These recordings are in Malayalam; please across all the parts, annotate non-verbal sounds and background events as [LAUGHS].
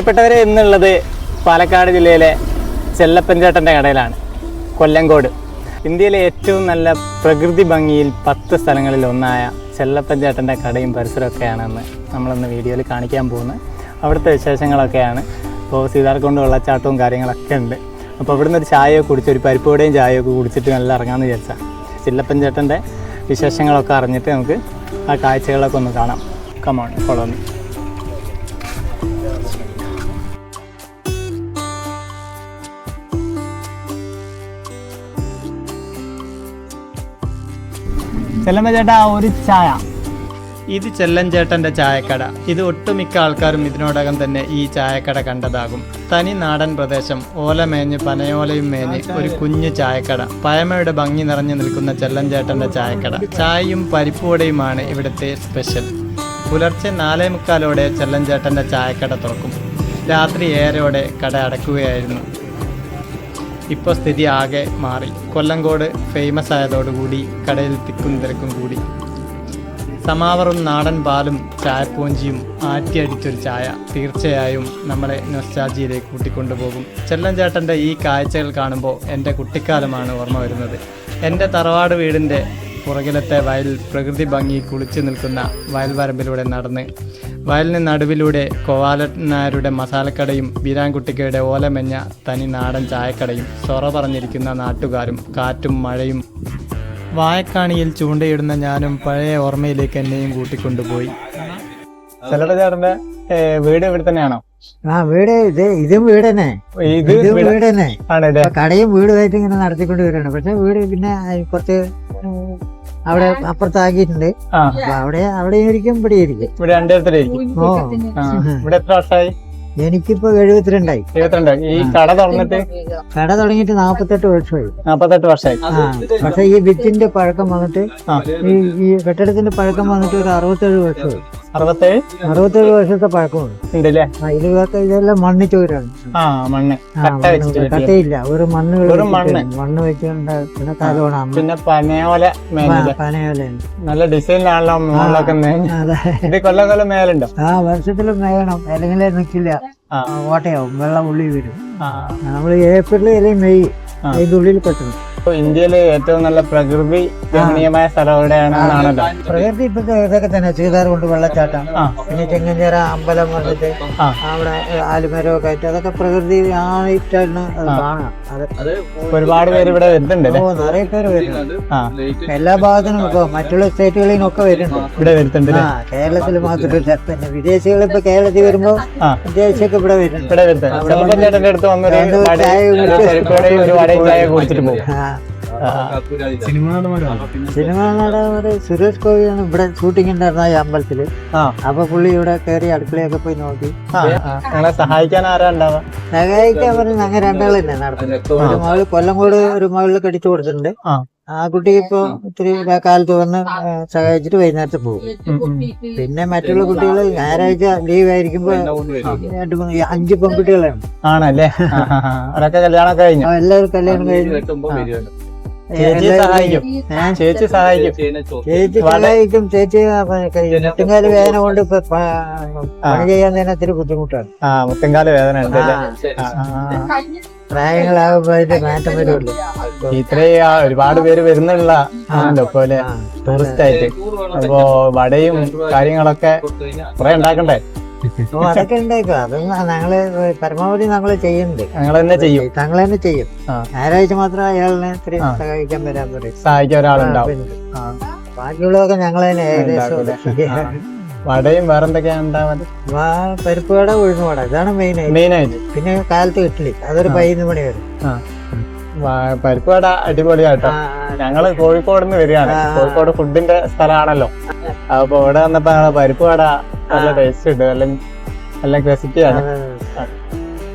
പ്രിയപ്പെട്ടവരെ എന്നുള്ളത് പാലക്കാട് ജില്ലയിലെ ചെല്ലപ്പഞ്ചേട്ടന്റെ കടയിലാണ് കൊല്ലങ്കോട്. ഇന്ത്യയിലെ ഏറ്റവും നല്ല പ്രകൃതി ഭംഗിയിൽ പത്ത് സ്ഥലങ്ങളിൽ ഒന്നായ ചെല്ലപ്പഞ്ചേട്ടന്റെ കടയും പരിസരമൊക്കെയാണെന്ന് നമ്മളിന്ന് വീഡിയോയിൽ കാണിക്കാൻ പോകുന്നത് അവിടുത്തെ വിശേഷങ്ങളൊക്കെയാണ്. അപ്പോൾ സീതാർകൊണ്ട് വെള്ളച്ചാട്ടവും കാര്യങ്ങളൊക്കെ ഉണ്ട്. അപ്പോൾ ഇവിടുന്ന് ഒരു ചായയൊക്കെ കുടിച്ച് ഒരു പരിപ്പോടെയും ചായയൊക്കെ കുടിച്ചിട്ട് നല്ല ഇറങ്ങാമെന്ന് വിചാരിച്ചാൽ ചെല്ലപ്പൻചേട്ടന്റെ വിശേഷങ്ങളൊക്കെ അറിഞ്ഞിട്ട് നമുക്ക് ആ കാഴ്ചകളൊക്കെ ഒന്ന് കാണാം. കമോൺ ഫോളോ ചെല്ലമ്മ ചേട്ടാ ഒരു ചായ. ഇത് ചെല്ലൻ ചേട്ടന്റെ ചായക്കട. ഇത് ഒട്ടുമിക്ക ആൾക്കാരും ഇതിനോടകം തന്നെ ഈ ചായക്കട കണ്ടതാകും. തനി നാടൻ പ്രദേശം ഓല മേഞ്ഞ് പനയോലയും മേഞ്ഞ് ഒരു കുഞ്ഞു ചായക്കട. പഴമയുടെ ഭംഗി നിറഞ്ഞു നിൽക്കുന്ന ചെല്ലൻ ചേട്ടന്റെ ചായക്കട. ചായയും പരിപ്പുവടയുമാണ് ഇവിടുത്തെ സ്പെഷ്യൽ. പുലർച്ചെ നാലേ മുക്കാലോടെ ചെല്ലൻ ചേട്ടന്റെ ചായക്കട തുറക്കും. രാത്രി ഏറെയോടെ കട അടക്കുകയായിരുന്നു. ഇപ്പോൾ സ്ഥിതി ആകെ മാറി. കൊല്ലങ്കോട് ഫേമസ് ആയതോടുകൂടി കടയിൽ തിക്കും തിരക്കും കൂടി. സമാവറും നാടൻ പാലും ചായപ്പൂഞ്ചിയും ആറ്റി ആറ്റിയടിച്ചൊരു ചായ തീർച്ചയായും നമ്മളെ നൊസ്റ്റാജിയിലേക്ക് കൂട്ടിക്കൊണ്ടുപോകും. ചെല്ലൻ ഈ കാഴ്ചകൾ കാണുമ്പോൾ എന്റെ കുട്ടിക്കാലമാണ് ഓർമ്മ വരുന്നത്. എന്റെ തറവാട് വീടിന്റെ പുറകിലത്തെ വയൽ പ്രകൃതി ഭംഗി കുളിച്ചു നിൽക്കുന്ന വയൽവരമ്പിലൂടെ നടന്ന്. വയലിന് നടുവിലൂടെ കോവാലനാരുടെ മസാലക്കടയും ബീരാൻകുട്ടിക്കയുടെ ഓലമെഞ്ഞ തനി നാടൻ ചായക്കടയും സൊറ പറഞ്ഞിരിക്കുന്ന നാട്ടുകാരും കാറ്റും മഴയും. വായക്കാണിയിൽ ചൂണ്ടയിടുന്ന ഞാനും പഴയ ഓർമ്മയിലേക്ക് എന്നെയും കൂട്ടിക്കൊണ്ടുപോയി. ചേട്ടന്റെ വീട് ഇവിടെ തന്നെയാണോ? ആ വീട് ഇത് ഇതും വീട് തന്നെ. ഇത് വീട്. തന്നെ. കടയും വീടുമായിട്ട് ഇങ്ങനെ നടത്തിക്കൊണ്ട് വരികയാണ് പക്ഷെ വീട് പിന്നെ കുറച്ച് അവിടെ അപ്പുറത്താക്കിയിട്ടുണ്ട്. ആ. അപ്പൊ അവിടെ അവിടെ ഇരിക്കും ഇവിടെ ഇരിക്കും. ഇവിടെ രണ്ടിടത്തിലായിരിക്കും ഓ. ഇവിടെ എത്ര വർഷമായി? എനിക്കിപ്പോ എഴുപത്തിരണ്ടായി. എഴുപത്തിരണ്ടായി. ഈ കട തുറന്നിട്ട് കട തുടങ്ങിയിട്ട് നാപ്പത്തെട്ട് വർഷമായി. നാപ്പത്തെട്ട് വർഷമായി. ആ. പക്ഷെ ഈ വിത്തിന്റെ പഴക്കം വന്നിട്ട് ഈ ഈ കെട്ടിടത്തിന്റെ പഴക്കം വന്നിട്ട് ഒരു അറുപത്തേഴ് വർഷമായി. അറുപത്തേഴ്? അറുപത്തേഴ് വർഷത്തെ പഴക്കമുണ്ട് ഉണ്ടല്ലേ? ഇതിലൊക്കെ ഇതെല്ലാം മണ്ണ് ചോരാണ്. ആ മണ്ണ്. മണ്ണ്. കട്ടയില്ല ഒരു മണ്ണുകൾ വെറും മണ്ണ്. മണ്ണ് വെച്ചുകൊണ്ട് പിന്നെ തലോണം പിന്നെ പനയോല മേലിൽ നല്ല ഡിസൈനിലാണല്ലോ മുകളിലൊക്കെ ഇത് കൊല്ലം കൊല്ലം മേലുണ്ടോ ആ വർഷത്തിൽ മേയണം. അല്ലെങ്കിൽ നിൽക്കില്ല. ഓട്ടയാവും. വെള്ളം ഉള്ളി വരും നമ്മൾ ഏപ്രിൽ അല്ലെങ്കിൽ മെയ്. അതിന്റെ ഉള്ളിൽ കെട്ടണം ഇപ്പൊ ഇന്ത്യയിലെ ഏറ്റവും നല്ല പ്രകൃതി രമണീയമായ സ്ഥലം എവിടെയാണെന്നാണല്ലോ പ്രകൃതി ഇപ്പൊ ഇതൊക്കെ തന്നെ ചീതാർ കൊണ്ട് വെള്ളച്ചാട്ടം പിന്നെ ചെങ്ങഞ്ചേര അമ്പലം വന്നിട്ട് ആ. അവിടെ ആലുമരമൊക്കെ ആയിട്ട് അതൊക്കെ പ്രകൃതി ആയിട്ടാണ് അത് കാണാം. അത് ഒരുപാട് പേര് ഇവിടെ വരുന്നുണ്ട് ഓ നിറയെ പേര് വരുന്നുണ്ട്. എല്ലാ ഭാഗത്തിനും ഇപ്പൊ മറ്റുള്ള സ്റ്റേറ്റുകളിൽ നിന്നൊക്കെ വരുന്നുണ്ട്. ഇവിടെ വരുന്നുണ്ട് ആ കേരളത്തിൽ മാത്രമല്ല. പിന്നെ വിദേശികൾ ഇപ്പൊ കേരളത്തിൽ വരുമ്പോ വിദേശികൾക്ക് വിദേശിയൊക്കെ ഇവിടെ വരുന്നുണ്ട്. ഇവിടെ വരുത്തുണ്ട് ചെറുപ്പം അടുത്ത് വന്നൊരു രണ്ട് ചായ ഒരു കുടിച്ചിട്ട് പോകും. സിനിമ നടന്മാര് സുരേഷ് ഗോപിയാണ് ഇവിടെ ഷൂട്ടിംഗ് ഉണ്ടായിരുന്ന ഈ അമ്പലത്തിൽ. ആ. അപ്പൊ പുള്ളി ഇവിടെ കയറി അടുക്കളയൊക്കെ പോയി നോക്കി. ആ. സഹായിക്കാൻ ആരാ ഉണ്ടാവാ സഹായിക്കാൻ പറഞ്ഞ് ഞങ്ങൾ രണ്ടാൾ തന്നെ നടത്തുന്നത് ഒരു മകൾ കൊല്ലംകോട് ഒരു മകളിൽ കടിച്ചു കൊടുത്തിട്ടുണ്ട്. ആ കുട്ടി ഇപ്പൊ ഇത്തിരി കാലത്ത് വന്ന് സഹായിച്ചിട്ട് വൈകുന്നേരത്ത് പോകും. പിന്നെ മറ്റുള്ള കുട്ടികൾ ഞായറാഴ്ച ലീവ് ആയിരിക്കുമ്പോ രണ്ട് മൂന്ന് അഞ്ച് പെൺകുട്ടികളാണ്. ആണല്ലേ? എല്ലാവരും കല്യാണം കഴിഞ്ഞു. ചേച്ചി സഹായിക്കും? ചേച്ചി സഹായിക്കും. ചേച്ചി സഹായിക്കും. ചേച്ചി മുട്ടുകാൽ വേദന കൊണ്ട് ഇപ്പൊ പണി ചെയ്യാൻ തന്നെ ഇത്തിരി ബുദ്ധിമുട്ടാണ്. ആ മുത്തങ്കാല വേദന ഉണ്ട്. പ്രായങ്ങളാകുമ്പോ അതിന്റെ മാറ്റം വരുള്ളൂ. ഇത്രയും ഒരുപാട് പേര് വരുന്നുള്ള ആണല്ലോ പോലെ ടൂറിസ്റ്റ് ആയിട്ട് അപ്പോ വടയും കാര്യങ്ങളൊക്കെ കുറെ ഉണ്ടാക്കണ്ടേ? ഓ അതൊക്കെ ഉണ്ടായിക്കോ. അതൊന്നും ഞങ്ങൾ പരമാവധി ഞങ്ങൾ ചെയ്യുന്നുണ്ട്. ഞങ്ങൾ തന്നെ ചെയ്യും. ഞങ്ങൾ തന്നെ ചെയ്യും. ഞായറാഴ്ച മാത്രം അയാളിനെ. സഹായിക്കാൻ വരാൻ പറയും. സഹായിക്കാൻ ഒരാളുണ്ടാവും. ബാക്കിയുള്ളതൊക്കെ ഞങ്ങൾ തന്നെ ഏകദേശം. വടയും വേറെന്തൊക്കെയാ എന്തൊക്കെയാണ് പരിപ്പ് വട ഉഴുന്ന വട. ഇതാണ് മെയിൻ മെയിൻ ആയിട്ട്. പിന്നെ കാലത്ത് ഇഡ്ഡലി അതൊരു പതിനൊന്ന് മണി വരും. പരിപ്പ് വട അടിപൊളിയാട്ടോ. ഞങ്ങൾ കോഴിക്കോട് നിന്ന് വരികയാണ്. കോഴിക്കോട് ഫുഡിന്റെ സ്ഥലമാണല്ലോ. അപ്പൊ ഇവിടെ വന്നപ്പോ പരിപ്പ് വട നല്ല ടേസ്റ്റ് ഉണ്ട്. നല്ല നല്ല റെസിപ്പിയാണ്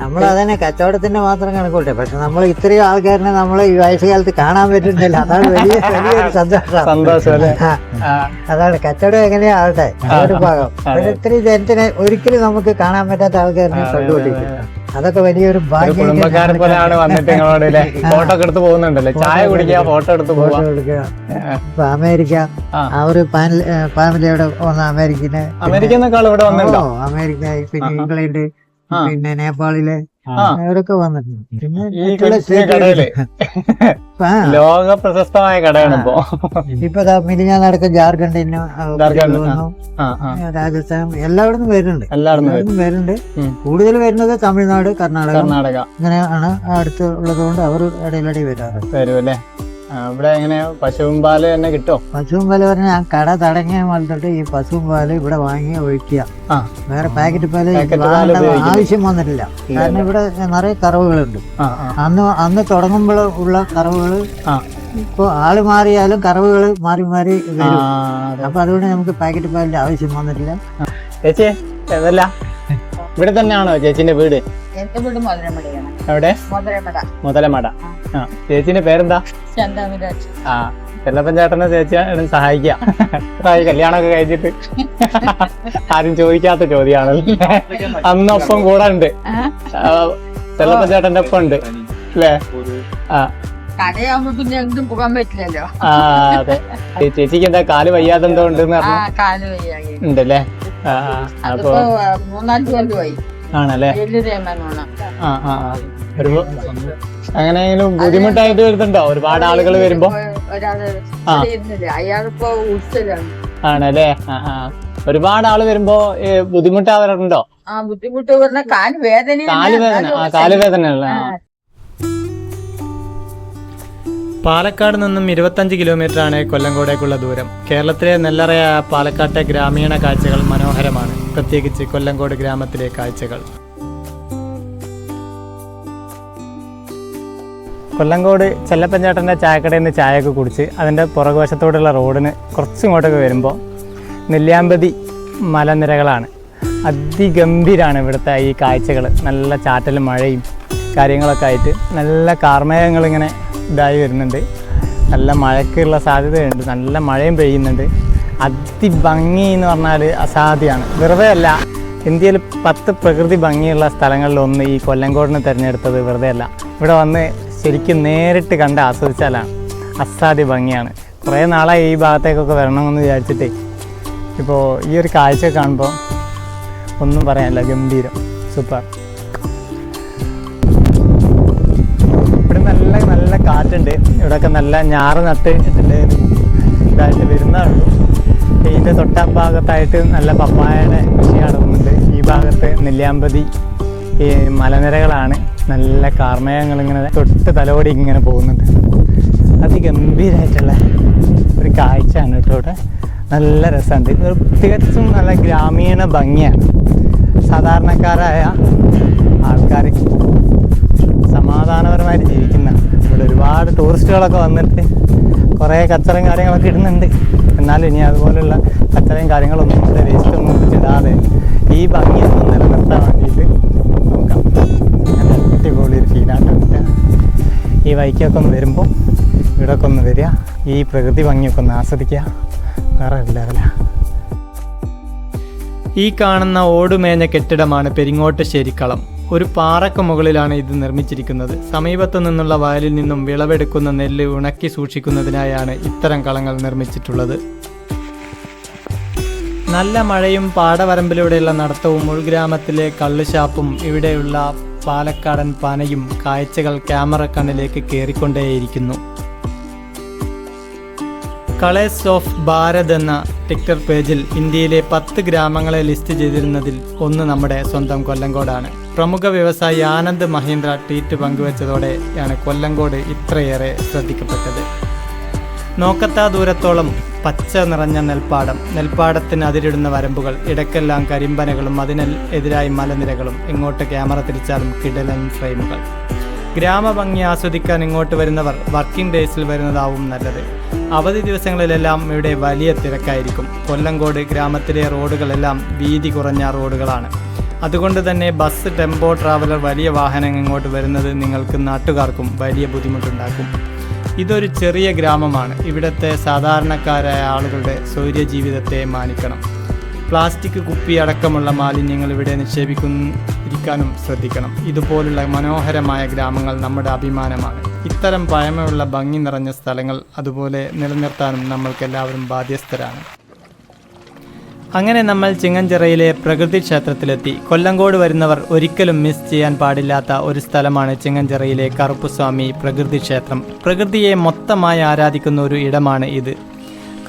നമ്മൾ അതന്നെ കച്ചവടത്തിന്റെ മാത്രം കണക്കൂട്ടെ. പക്ഷെ നമ്മൾ ഇത്രയും ആൾക്കാരനെ നമ്മൾ ഈ വയസ്സുകാലത്ത് കാണാൻ പറ്റുന്നില്ല. അതാണ് വലിയ വലിയൊരു സന്തോഷം. സന്തോഷം അതാണ്. കച്ചവടം എങ്ങനെയാ ആവട്ടെ? ഒരു ഭാഗം. പക്ഷെ ഇത്രയും ജനത്തിനെ ഒരിക്കലും നമുക്ക് കാണാൻ പറ്റാത്ത ആൾക്കാരനെ കണ്ടുപിടിക്കും. അതൊക്കെ വലിയൊരു കുടുംബക്കാരെ പോലെയാണ് വന്നിട്ട് നിങ്ങളോട് ഫോട്ടോ ഒക്കെ എടുത്ത് പോകുന്നുണ്ടല്ലേ. ചായ കുടിക്കുക ഫോട്ടോ എടുത്ത് ഇപ്പൊ അമേരിക്ക. ആ. ഒരു ഫാമിലിയോടെ വന്ന അമേരിക്കനെ അമേരിക്കയിൽ നിന്നൊക്കെ ഇവിടെ വന്നിട്ടോ അമേരിക്ക പിന്നെ ഇംഗ്ലണ്ട്. പിന്നെ നേപ്പാളിലെ അവരൊക്കെ വന്നിട്ടുണ്ട്. പിന്നെ ലോക പ്രശസ്തമായ കടയാണ് ഇപ്പോ. ഇപ്പൊ ദാ മിനിഞ്ഞാന്നടക്കം ജാർഖണ്ഡിന് രാജസ്ഥാൻ എല്ലായിടത്തും വരുന്നുണ്ട്. എല്ലായിടത്തും വരും. വരുന്നുണ്ട്. കൂടുതൽ വരുന്നത് തമിഴ്നാട് കർണാടക. കർണാടക. ഇങ്ങനെയാണ് അടുത്തുള്ളത് കൊണ്ട് അവർ ഇടയിലടി വരാറ്. വരും അല്ലേ? ഇവിടെ എങ്ങനെ പശുവും പാൽ തന്നെ കിട്ടോ? പശുവും പാൽ പറഞ്ഞാൽ ഞാൻ കട തടങ്ങിയ വന്നിട്ട് ഈ പശുവും പാൽ ഇവിടെ വാങ്ങി ഒഴിക്കുക. ആ. വേറെ പാക്കറ്റ് പാൽ. ആവശ്യം വന്നിട്ടില്ല. കാരണം ഇവിടെ നിറയെ കറവുകളുണ്ട്. ആ ആ. അന്ന് അന്ന് തുടങ്ങുമ്പോൾ ഉള്ള കറവുകൾ ഇപ്പോ ഇപ്പോൾ ആൾ മാറിയാലും കറവുകൾ മാറി മാറി വരും. അപ്പൊ അതുകൊണ്ട് നമുക്ക് പാക്കറ്റ് പാലിന്റെ ആവശ്യം വന്നിട്ടില്ല. ചേച്ചി [LAUGHS] ഇവിടെ തന്നെയാണോ ചേച്ചിന്റെ വീട്? എന്റെ വീട് മധുരമടയാണ് എവിടെ? മുതലമട. ആ ചേച്ചിന്റെ പേരെന്താ? ആ ചെല്ലപ്പൻ ചേട്ടനെ ചേച്ചിയാണ് സഹായിക്കാം. ഈ കല്യാണമൊക്കെ കഴിഞ്ഞിട്ട്. ആരും ചോദിക്കാത്ത ചോദ്യമാണ് അന്നൊപ്പം കൂടെ ഉണ്ട്. ചെല്ലപ്പൻ ചേട്ടന്റെ ഒപ്പം ഉണ്ട്. അല്ലേ? ആ. ചേച്ചിക്ക് എന്താ കാൽ വയ്യാതെ എന്തോ ഉണ്ടെന്ന് പറഞ്ഞു? ഉണ്ടല്ലേ. അപ്പൊ മൂന്നാൽ കൊല്ലമായി. ആണല്ലേ? ആ ആ ആ. ഒരു അങ്ങനെയെങ്കിലും ബുദ്ധിമുട്ടായിട്ട് വരുന്നുണ്ടോ? ഒരുപാട് ആളുകൾ വരുമ്പോ? ആണല്ലേ? ആ ആ. ഒരുപാട് ആൾ വരുമ്പോ ബുദ്ധിമുട്ടാവാറുണ്ടോ? ആ ബുദ്ധിമുട്ട് പറഞ്ഞ കാൽ വേദന കാലുവേദന ആ. കാലുവേദന ഉള്ള പാലക്കാട് നിന്നും ഇരുപത്തഞ്ച് കിലോമീറ്റർ ആണ് കൊല്ലങ്കോടേക്കുള്ള ദൂരം. കേരളത്തിലെ നെല്ലറയ പാലക്കാട്ടെ ഗ്രാമീണ കാഴ്ചകൾ മനോഹരമാണ്. പ്രത്യേകിച്ച് കൊല്ലങ്കോട് ഗ്രാമത്തിലെ കാഴ്ചകൾ. കൊല്ലങ്കോട് ചെല്ലപ്പഞ്ചേട്ടന്റെ ചായക്കടയിൽ നിന്ന് ചായയൊക്കെ കുടിച്ച് അതിന്റെ പുറകുവശത്തോടുള്ള റോഡിന് കുറച്ചിങ്ങോട്ടൊക്കെ വരുമ്പോൾ നെല്ലിയാമ്പതി മലനിരകളാണ്. അതിഗംഭീരാണ് ഇവിടുത്തെ ഈ കാഴ്ചകൾ. നല്ല ചാറ്റലും മഴയും കാര്യങ്ങളൊക്കെ ആയിട്ട് നല്ല കാർമേഘങ്ങൾ ഇങ്ങനെ ഇതായി വരുന്നുണ്ട്. നല്ല മഴയ്ക്കുള്ള സാധ്യതയുണ്ട്. നല്ല മഴയും പെയ്യുന്നുണ്ട്. അതിഭംഗി എന്ന് പറഞ്ഞാൽ അസാധ്യമാണ് വെറുതെ അല്ല ഇന്ത്യയിൽ പത്ത് പ്രകൃതി ഭംഗിയുള്ള സ്ഥലങ്ങളിലൊന്ന് ഈ കൊല്ലങ്കോടിനെ തിരഞ്ഞെടുത്തത് വെറുതെ അല്ല. ഇവിടെ വന്ന് ശരിക്കും നേരിട്ട് കണ്ട് ആസ്വദിച്ചാലാണ് അസാധ്യ ഭംഗിയാണ്. കുറേ നാളായി ഈ ഭാഗത്തേക്കൊക്കെ വരണമെന്ന് വിചാരിച്ചിട്ടേ ഇപ്പോൾ ഈ ഒരു കാഴ്ച കാണുമ്പോൾ ഒന്നും പറയാനില്ല ഗംഭീരം. സൂപ്പർ. കാറ്റുണ്ട് ഇവിടെയൊക്കെ നല്ല ഞാറ് നട്ട് ഇതിന്റെ ഇതായിട്ട് വരുന്നതാണ് ഇതിന്റെ തൊട്ട ഭാഗത്തായിട്ട് നല്ല പപ്പായയുടെ കൃഷി നടക്കുന്നുണ്ട്. ഈ ഭാഗത്ത് നെല്ലിയാമ്പതി ഈ മലനിരകളാണ് നല്ല കാർമേഘങ്ങളിങ്ങനെ തൊട്ട് തലോടി ഇങ്ങനെ പോകുന്നുണ്ട്. അതിഗംഭീരമായിട്ടുള്ള ഒരു കാഴ്ചയാണ് കേട്ടോ ഇവിടെ. നല്ല രസമുണ്ട്. ഇത് തികച്ചും നല്ല ഗ്രാമീണ ഭംഗിയാണ്. സാധാരണക്കാരായ ആൾക്കാർ സമാധാനപരമായിട്ട് ജീവിക്കുന്ന ഇവിടെ ഒരുപാട് ടൂറിസ്റ്റുകളൊക്കെ വന്നിട്ട് കുറേ കച്ചറയും കാര്യങ്ങളൊക്കെ ഇടുന്നുണ്ട്. എന്നാലും ഇനി അതുപോലെയുള്ള കച്ചറയും കാര്യങ്ങളൊന്നും ഇവിടെ വേസ്റ്റ് ഒന്നും ഇടാതെ ഈ ഭംഗിയൊന്നും നിലനിർത്താൻ വേണ്ടിയിട്ട് നോക്കാം. നല്ല അടിപൊളി ഒരു ഫീലാണ് കിട്ടുക ഈ വൈക്കൊക്കെ ഒന്ന് വരുമ്പോൾ ഇവിടെയൊക്കെ ഒന്ന് വരിക. ഈ പ്രകൃതി ഭംഗിയൊക്കെ ഒന്ന് ആസ്വദിക്കുക. വേറെ ഇല്ല ഈ കാണുന്ന ഓടുമേഞ്ഞ കെട്ടിടമാണ് പെരിങ്ങോട്ട് ശരിക്കളം. ഒരു പാറക്ക് മുകളിലാണ് ഇത് നിർമ്മിച്ചിരിക്കുന്നത്. സമീപത്തു നിന്നുള്ള വയലിൽ നിന്നും വിളവെടുക്കുന്ന നെല്ല് ഉണക്കി സൂക്ഷിക്കുന്നതിനായാണ് ഇത്തരം കളങ്ങൾ നിർമ്മിച്ചിട്ടുള്ളത്. നല്ല മഴയും പാടവരമ്പിലൂടെയുള്ള നടത്തവും ഉൾഗ്രാമത്തിലെ കള്ളുഷാപ്പും ഇവിടെയുള്ള പാലക്കാടൻ പനയും കാഴ്ചകൾ ക്യാമറ കണ്ണിലേക്ക് കയറിക്കൊണ്ടേയിരിക്കുന്നു കളേഴ്സ് ഓഫ് ഭാരത് എന്ന ടിക്ടർ പേജിൽ ഇന്ത്യയിലെ പത്ത് ഗ്രാമങ്ങളെ ലിസ്റ്റ് ചെയ്തിരുന്നതിൽ ഒന്ന് നമ്മുടെ സ്വന്തം കൊല്ലങ്കോടാണ്. പ്രമുഖ വ്യവസായി ആനന്ദ് മഹീന്ദ്ര ട്വീറ്റ് പങ്കുവച്ചതോടെയാണ് കൊല്ലങ്കോട് ഇത്രയേറെ ശ്രദ്ധിക്കപ്പെട്ടത്. നോക്കത്താ ദൂരത്തോളം പച്ച നിറഞ്ഞ നെൽപ്പാടം നെൽപ്പാടത്തിന് അതിരിടുന്ന വരമ്പുകൾ ഇടയ്ക്കെല്ലാം കരിമ്പനകളും അതിന് എതിരായി മലനിരകളും ഇങ്ങോട്ട് ക്യാമറ തിരിച്ചാലും കിടലൻ ഫ്രെയിമുകൾ. ഗ്രാമഭംഗി ആസ്വദിക്കാൻ ഇങ്ങോട്ട് വരുന്നവർ വർക്കിംഗ് ഡേയ്സിൽ വരുന്നതാവും നല്ലത്. അവധി ദിവസങ്ങളിലെല്ലാം ഇവിടെ വലിയ തിരക്കായിരിക്കും. കൊല്ലങ്കോട് ഗ്രാമത്തിലെ റോഡുകളെല്ലാം വീതി കുറഞ്ഞ റോഡുകളാണ്. അതുകൊണ്ട് തന്നെ ബസ് ടെമ്പോ ട്രാവലർ വലിയ വാഹനങ്ങൾ ഇങ്ങോട്ട് വരുന്നത് നിങ്ങൾക്ക് നാട്ടുകാർക്കും വലിയ ബുദ്ധിമുട്ടുണ്ടാക്കും. ഇതൊരു ചെറിയ ഗ്രാമമാണ്. ഇവിടുത്തെ സാധാരണക്കാരായ ആളുകളുടെ സൗര്യ ജീവിതത്തെ മാനിക്കണം. പ്ലാസ്റ്റിക് കുപ്പി അടക്കമുള്ള മാലിന്യങ്ങൾ ഇവിടെ നിക്ഷേപിക്കുന്നിരിക്കാനും ശ്രദ്ധിക്കണം. ഇതുപോലുള്ള മനോഹരമായ ഗ്രാമങ്ങൾ നമ്മുടെ അഭിമാനമാണ്. ഇത്തരം പഴമയുള്ള ഭംഗി നിറഞ്ഞ സ്ഥലങ്ങൾ അതുപോലെ നിലനിർത്താനും നമ്മൾക്കെല്ലാവരും ബാധ്യസ്ഥരാണ്. അങ്ങനെ നമ്മൾ ചിങ്ങഞ്ചിറയിലെ പ്രകൃതി ക്ഷേത്രത്തിലെത്തി. കൊല്ലങ്കോട് വരുന്നവർ ഒരിക്കലും മിസ് ചെയ്യാൻ പാടില്ലാത്ത ഒരു സ്ഥലമാണ് ചിങ്ങഞ്ചിറയിലെ കറുപ്പുസ്വാമി പ്രകൃതി ക്ഷേത്രം. പ്രകൃതിയെ മൊത്തമായി ആരാധിക്കുന്ന ഒരു ഇടമാണ് ഇത്.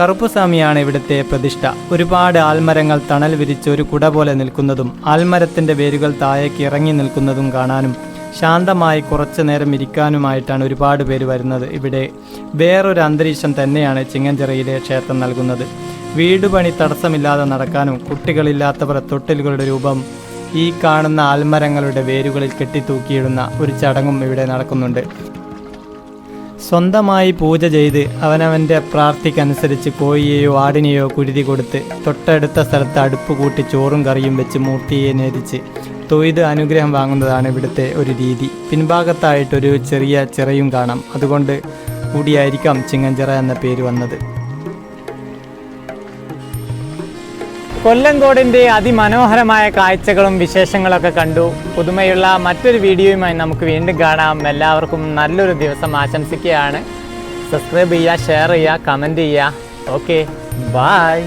കറുപ്പുസ്വാമിയാണ് ഇവിടുത്തെ പ്രതിഷ്ഠ. ഒരുപാട് ആൽമരങ്ങൾ തണൽ വിരിച്ച് ഒരു കുട പോലെ നിൽക്കുന്നതും ആൽമരത്തിന്റെ വേരുകൾ താഴേക്ക് ഇറങ്ങി നിൽക്കുന്നതും കാണാനും ശാന്തമായി കുറച്ചു നേരം ഇരിക്കാനുമായിട്ടാണ് ഒരുപാട് പേര് വരുന്നത്. ഇവിടെ വേറൊരു അന്തരീക്ഷം തന്നെയാണ് ചിങ്ങഞ്ചിറയിലെ ക്ഷേത്രം നൽകുന്നത്. വീടുപണി തടസ്സമില്ലാതെ നടക്കാനും കുട്ടികളില്ലാത്തവർ തൊട്ടിലുകളുടെ രൂപം ഈ കാണുന്ന ആൽമരങ്ങളുടെ വേരുകളിൽ കെട്ടിത്തൂക്കിയിടുന്ന ഒരു ചടങ്ങും ഇവിടെ നടക്കുന്നുണ്ട്. സ്വന്തമായി പൂജ ചെയ്ത് അവനവന്റെ പ്രാർത്ഥിക്കനുസരിച്ച് കോഴിയെയോ ആടിനെയോ കുരുതി കൊടുത്ത് തൊട്ടടുത്ത സ്ഥലത്ത് അടുപ്പ് കൂട്ടി ചോറും കറിയും വെച്ച് മൂർത്തിയെ നേരിച്ച് തൊയ്ത് അനുഗ്രഹം വാങ്ങുന്നതാണ് ഇവിടുത്തെ ഒരു രീതി. പിൻഭാഗത്തായിട്ടൊരു ചെറിയ ചിറയും കാണാം. അതുകൊണ്ട് കൂടിയായിരിക്കാം ചിങ്ങഞ്ചിറ എന്ന പേര് വന്നത്. കൊല്ലങ്കോടിന്റെ അതിമനോഹരമായ കാഴ്ചകളും വിശേഷങ്ങളൊക്കെ കണ്ടു. പുതുമയുള്ള മറ്റൊരു വീഡിയോയുമായി നമുക്ക് വീണ്ടും കാണാം. എല്ലാവർക്കും നല്ലൊരു ദിവസം ആശംസിക്കുകയാണ്. സബ്സ്ക്രൈബ് ചെയ്യുക ഷെയർ ചെയ്യുക കമന്റ് ചെയ്യുക. Okay bye